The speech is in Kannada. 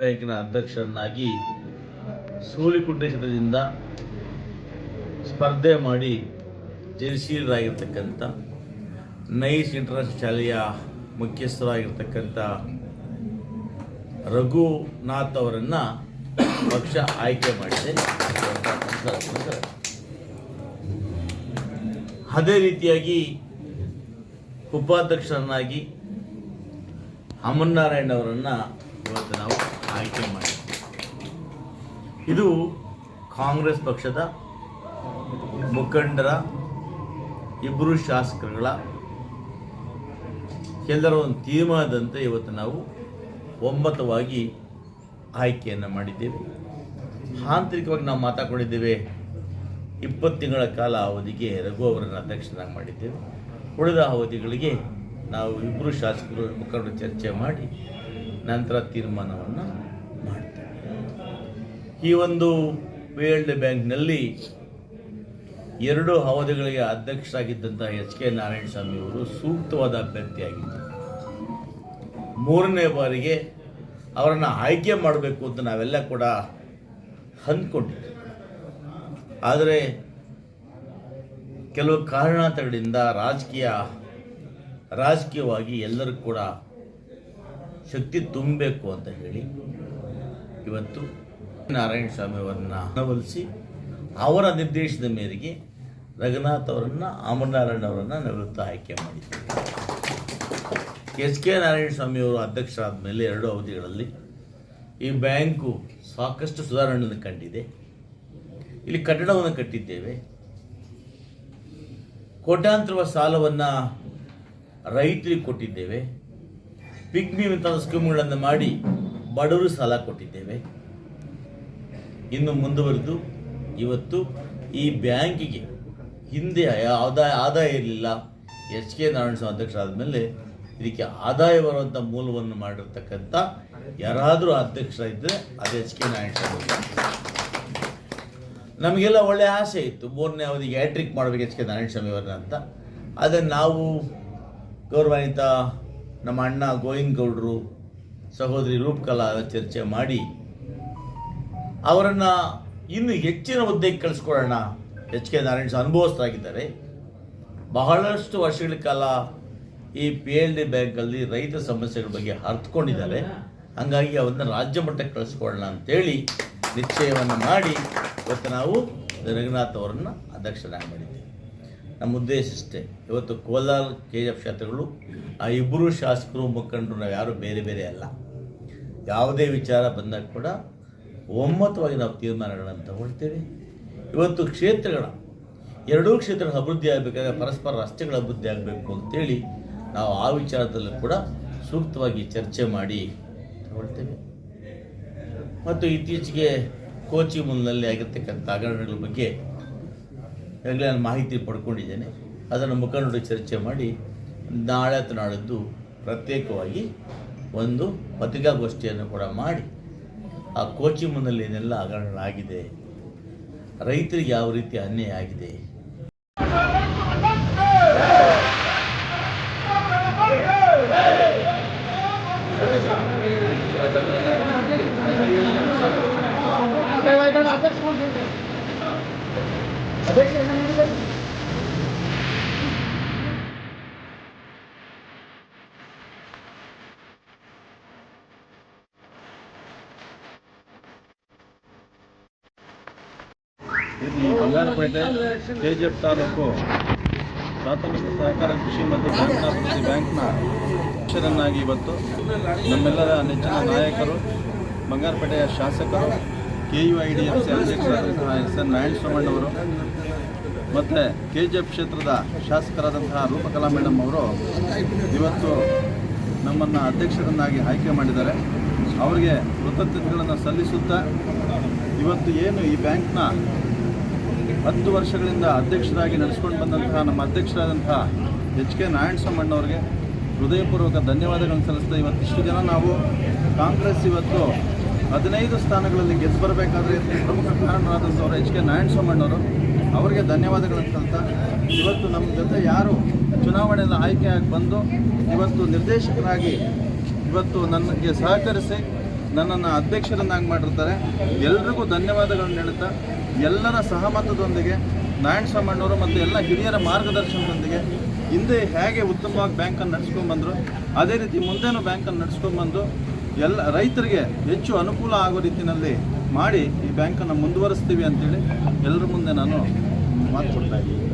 ಬ್ಯಾಂಕಿನ ಅಧ್ಯಕ್ಷರನ್ನಾಗಿ ಸೂಲಿಕುಂಟೆ ಕ್ಷೇತ್ರದಿಂದ ಸ್ಪರ್ಧೆ ಮಾಡಿ ಜಯಶೀಲರಾಗಿರ್ತಕ್ಕಂಥ ನೈಸ್ ಇಂಟರ್ನ್ಯಾಷನಲ್ ಶಾಲೆಯ ಮುಖ್ಯಸ್ಥರಾಗಿರ್ತಕ್ಕಂಥ ರಘುನಾಥ್ ಅವರನ್ನು ಪಕ್ಷ ಆಯ್ಕೆ ಮಾಡಿದೆ. ಅದೇ ರೀತಿಯಾಗಿ ಉಪಾಧ್ಯಕ್ಷರನ್ನಾಗಿ ಅಮರ್ನಾರಾಯಣ್ ಅವರನ್ನು ಇವತ್ತು ನಾವು ಆಯ್ಕೆ ಮಾಡಿ. ಇದು ಕಾಂಗ್ರೆಸ್ ಪಕ್ಷದ ಮುಖಂಡರ ಇಬ್ಬರು ಶಾಸಕರುಗಳ ಎಲ್ಲರ ಒಂದು ತೀರ್ಮಾನದಂತೆ ಇವತ್ತು ನಾವು ಒಮ್ಮತವಾಗಿ ಆಯ್ಕೆಯನ್ನು ಮಾಡಿದ್ದೇವೆ. ಆಂತರಿಕವಾಗಿ ನಾವು ಮಾತಾಡಿಕೊಂಡಿದ್ದೇವೆ. ಇಪ್ಪತ್ತು ತಿಂಗಳ ಕಾಲ ಅವಧಿಗೆ ರಘು ಅವರನ್ನು ಅಧ್ಯಕ್ಷರಾಗಿ ಮಾಡಿದ್ದೇವೆ. ಉಳಿದ ಅವಧಿಗಳಿಗೆ ನಾವು ಇಬ್ಬರು ಶಾಸಕರು ಮುಖಂಡರು ಚರ್ಚೆ ಮಾಡಿ ನಂತರ ತೀರ್ಮಾನವನ್ನು ಮಾಡ್ತೇವೆ. ಈ ಒಂದು ವರ್ಲ್ಡ್ ಬ್ಯಾಂಕ್ನಲ್ಲಿ ಎರಡು ಅವಧಿಗಳಿಗೆ ಅಧ್ಯಕ್ಷರಾಗಿದ್ದಂಥ ಎಚ್ ಕೆ ನಾರಾಯಣಸ್ವಾಮಿ ಅವರು ಸೂಕ್ತವಾದ ಅಭ್ಯರ್ಥಿಯಾಗಿದ್ದರು. ಮೂರನೇ ಬಾರಿಗೆ ಅವರನ್ನು ಆಯ್ಕೆ ಮಾಡಬೇಕು ಅಂತ ನಾವೆಲ್ಲ ಕೂಡ ಅಂದ್ಕೊಂಡಿದ್ವಿ. ಆದರೆ ಕೆಲವು ಕಾರಣಾಂತರಗಳಿಂದ ರಾಜಕೀಯ, ರಾಜಕೀಯವಾಗಿ ಎಲ್ಲರೂ ಕೂಡ ಶಕ್ತಿ ತುಂಬಬೇಕು ಅಂತ ಹೇಳಿ ಇವತ್ತು ನಾರಾಯಣ ಸ್ವಾಮಿ ಅವರನ್ನ ಅವರ ನಿರ್ದೇಶನದ ಮೇರೆಗೆ ರಘುನಾಥ್ ಅವರನ್ನು, ಅಮರನಾರಾಯಣ ಅವರನ್ನು ನಿವೃತ್ತ ಆಯ್ಕೆ ಮಾಡಿದ್ದೇವೆ ಎಸ್ ಕೆ ನಾರಾಯಣ ಸ್ವಾಮಿ ಅವರು ಅಧ್ಯಕ್ಷರಾದ ಮೇಲೆ ಎರಡು ಅವಧಿಗಳಲ್ಲಿ ಈ ಬ್ಯಾಂಕು ಸಾಕಷ್ಟು ಸುಧಾರಣೆಯನ್ನು ಕಂಡಿದೆ. ಇಲ್ಲಿ ಕಟ್ಟಡವನ್ನು ಕಟ್ಟಿದ್ದೇವೆ. ಕೋಟ್ಯಾಂತರ ಸಾಲವನ್ನು ರೈತರಿಗೆ ಕೊಟ್ಟಿದ್ದೇವೆ. ಪಿಗ್ಮಿ ಮುಂತಾದ ಸ್ಕೀಮ್ಗಳನ್ನು ಮಾಡಿ ಬಡವರು ಸಾಲ ಕೊಟ್ಟಿದ್ದೇವೆ. ಇನ್ನು ಮುಂದುವರೆದು ಇವತ್ತು ಈ ಬ್ಯಾಂಕಿಗೆ ಹಿಂದೆ ಆದಾಯ ಆದಾಯ ಇರಲಿಲ್ಲ. ಎಚ್ ಕೆ ನಾರಾಯಣ ಸ್ವಾಮಿ ಅಧ್ಯಕ್ಷರಾದ ಮೇಲೆ ಇದಕ್ಕೆ ಆದಾಯ ಬರುವಂಥ ಮೂಲವನ್ನು ಮಾಡಿರ್ತಕ್ಕಂಥ ಯಾರಾದರೂ ಅಧ್ಯಕ್ಷರಿದ್ದರೆ ಅದು ಎಚ್ ಕೆ ನಾರಾಯಣ ಸ್ವಾಮಿ ನಮಗೆಲ್ಲ ಒಳ್ಳೆಯ ಆಸೆ ಇತ್ತು. ಮೂರನೇ ಅವಧಿಗೆ ಹ್ಯಾಟ್ರಿಕ್ ಮಾಡಬೇಕು ಎಚ್ ಕೆ ನಾರಾಯಣ ಸ್ವಾಮಿ ಅವರನ್ನ ಅಂತ. ಅದನ್ನು ನಾವು ಗೌರವಾನ್ವಿತ ನಮ್ಮ ಅಣ್ಣ ಗೋವಿಂದ ಗೌಡರು ಸಹೋದರಿ ರೂಪಕಲಾ ಚರ್ಚೆ ಮಾಡಿ, ಅವರನ್ನು ಇನ್ನು ಹೆಚ್ಚಿನ ಹುದ್ದೆಗೆ ಕಳಿಸ್ಕೊಳ್ಳೋಣ. ಎಚ್ ಕೆ ನಾರಾಯಣ ಅನುಭವಸ್ಥರಾಗಿದ್ದಾರೆ. ಬಹಳಷ್ಟು ವರ್ಷಗಳ ಕಾಲ ಈ ಪಿ ಎಲ್ ಡಿ ಬ್ಯಾಂಕಲ್ಲಿ ರೈತ ಸಮಸ್ಯೆಗಳ ಬಗ್ಗೆ ಅರ್ಥಕೊಂಡಿದ್ದಾರೆ ಹಂಗಾಗಿ ಅವನ್ನ ರಾಜ್ಯ ಮಟ್ಟಕ್ಕೆ ಕಳಿಸ್ಕೊಳ್ಳೋಣ ಅಂತೇಳಿ ನಿಶ್ಚಯವನ್ನು ಮಾಡಿ, ಇವತ್ತು ನಾವು ರಘುನಾಥ್ ಅವರನ್ನು ಅಧ್ಯಕ್ಷರಾಗಿ ಮಾಡಿದ್ದೇವೆ. ನಮ್ಮ ಉದ್ದೇಶ ಇಷ್ಟೇ. ಇವತ್ತು ಕೋಲಾರ ಕೆ ಎಫ್ ಕ್ಷೇತ್ರಗಳು ಆ ಇಬ್ಬರು ಶಾಸಕರು ಮುಖಂಡರು ನಾವು ಯಾರು ಬೇರೆ ಬೇರೆ ಅಲ್ಲ. ಯಾವುದೇ ವಿಚಾರ ಬಂದಾಗ ಕೂಡ ಒಮ್ಮತವಾಗಿ ನಾವು ತೀರ್ಮಾನಗಳನ್ನು ತಗೊಳ್ತೇವೆ. ಇವತ್ತು ಕ್ಷೇತ್ರಗಳ, ಎರಡೂ ಕ್ಷೇತ್ರಗಳ ಅಭಿವೃದ್ಧಿ ಆಗಬೇಕಾದ್ರೆ ಪರಸ್ಪರ ರಸ್ತೆಗಳ ಅಭಿವೃದ್ಧಿ ಆಗಬೇಕು ಅಂತೇಳಿ ನಾವು ಆ ವಿಚಾರದಲ್ಲೂ ಕೂಡ ಸೂಕ್ತವಾಗಿ ಚರ್ಚೆ ಮಾಡಿ ತಗೊಳ್ತೇವೆ. ಮತ್ತು ಇತ್ತೀಚೆಗೆ ಕೋಚಿ ಮುಲ್ನಲ್ಲಿ ಆಗಿರ್ತಕ್ಕಂಥ ಹಗರಣಗಳ ಬಗ್ಗೆ ಈಗಲೇ ನಾನು ಮಾಹಿತಿ ಪಡ್ಕೊಂಡಿದ್ದೇನೆ. ಅದನ್ನು ಮುಖಂಡರು ಚರ್ಚೆ ಮಾಡಿ ನಾಳೆ ನಾಡದ್ದು ಪ್ರತ್ಯೇಕವಾಗಿ ಒಂದು ಪತ್ರಿಕಾಗೋಷ್ಠಿಯನ್ನು ಕೂಡ ಮಾಡಿ ಆ ಕೋಚಿ ಮುನ್ನಲ್ಲಿ ಏನೆಲ್ಲ ಆಗಿದೆ ರೈತರಿಗೆ ಯಾವ ರೀತಿ ಅನ್ಯಾಯ ಆಗಿದೆ? ಇಲ್ಲಿ ಬಂಗಾರಪೇಟೆ ಕೆಜಿಎಫ್ ತಾಲೂಕು ಪ್ರಾಥಮಿಕ ಸಹಕಾರ ಕೃಷಿ ಮತ್ತು ಗ್ರಾಮೀಣಾಭಿವೃದ್ಧಿ ಬ್ಯಾಂಕ್ನ ಅಧ್ಯಕ್ಷರನ್ನಾಗಿ ಇವತ್ತು ನಮ್ಮೆಲ್ಲರ ನೆಚ್ಚಿನ ನಾಯಕರು ಬಂಗಾರಪೇಟೆಯ ಶಾಸಕರು K U I D F C ಅಧ್ಯಕ್ಷರಾದಂತಹ S N ನಾರಾಯಣಸ್ವಾಮಣ್ಣವರು ಮತ್ತು ಕೆ ಜಿ ಎಫ್ ಕ್ಷೇತ್ರದ ಶಾಸಕರಾದಂತಹ ರೂಪಕಲಾ ಮೇಡಮ್ ಅವರು ಇವತ್ತು ನಮ್ಮನ್ನು ಅಧ್ಯಕ್ಷರನ್ನಾಗಿ ಆಯ್ಕೆ ಮಾಡಿದ್ದಾರೆ. ಅವರಿಗೆ ಕೃತಜ್ಞತೆಗಳನ್ನು ಸಲ್ಲಿಸುತ್ತಾ ಇವತ್ತು ಏನು ಈ ಬ್ಯಾಂಕ್ನ ಹತ್ತು ವರ್ಷಗಳಿಂದ ಅಧ್ಯಕ್ಷರಾಗಿ ನಡೆಸ್ಕೊಂಡು ಬಂದಂತಹ ನಮ್ಮ ಅಧ್ಯಕ್ಷರಾದಂತಹ ಎಚ್ ಕೆ ನಾರಾಯಣಸ್ವಾಮಣ್ಣವ್ರಿಗೆ ಹೃದಯಪೂರ್ವಕ ಧನ್ಯವಾದಗಳನ್ನು ಸಲ್ಲಿಸ್ತಾ ಇವತ್ತಿಷ್ಟು ಜನ ನಾವು ಕಾಂಗ್ರೆಸ್ ಇವತ್ತು ಹದಿನೈದು ಸ್ಥಾನಗಳಲ್ಲಿ ಗೆದ್ದು ಬರಬೇಕಾದ್ರೆ ಪ್ರಮುಖ ಕಾರಣರಾದಂಥವ್ರು ಎಚ್ ಕೆ ನಾರಾಯಣಸ್ವಾಮಣ್ಣವರು ಅವರಿಗೆ ಧನ್ಯವಾದಗಳನ್ನು ಸಲ್ತಾ ಇವತ್ತು ನಮ್ಮ ಜೊತೆ ಯಾರು ಚುನಾವಣೆಯಲ್ಲಿ ಆಯ್ಕೆಯಾಗಿ ಬಂದು ಇವತ್ತು ನಿರ್ದೇಶಕರಾಗಿ ಇವತ್ತು ನನಗೆ ಸಹಕರಿಸಿ ನನ್ನನ್ನು ಅಧ್ಯಕ್ಷರನ್ನಾಗಿ ಮಾಡಿರ್ತಾರೆ. ಎಲ್ರಿಗೂ ಧನ್ಯವಾದಗಳನ್ನು ಹೇಳುತ್ತಾ, ಎಲ್ಲರ ಸಹಮತದೊಂದಿಗೆ, ನಾರಾಯಣ ಸಾಮಣ್ಣವರು ಮತ್ತು ಎಲ್ಲ ಹಿರಿಯರ ಮಾರ್ಗದರ್ಶನದೊಂದಿಗೆ ಹಿಂದೆ ಹೇಗೆ ಉತ್ತಮವಾಗಿ ಬ್ಯಾಂಕನ್ನು ನಡೆಸ್ಕೊಂಡ್ಬಂದರು ಅದೇ ರೀತಿ ಮುಂದೇನೂ ಬ್ಯಾಂಕನ್ನು ನಡೆಸ್ಕೊಂಡ್ಬಂದು ಎಲ್ಲ ರೈತರಿಗೆ ಹೆಚ್ಚು ಅನುಕೂಲ ಆಗೋ ರೀತಿಯಲ್ಲಿ ಮಾಡಿ ಈ ಬ್ಯಾಂಕನ್ನು ಮುಂದುವರಿಸ್ತೀವಿ ಅಂತೇಳಿ ಎಲ್ಲರ ಮುಂದೆ ನಾನು ಮಾತು ಕೊಡ್ತಾ ಇದ್ದೀನಿ.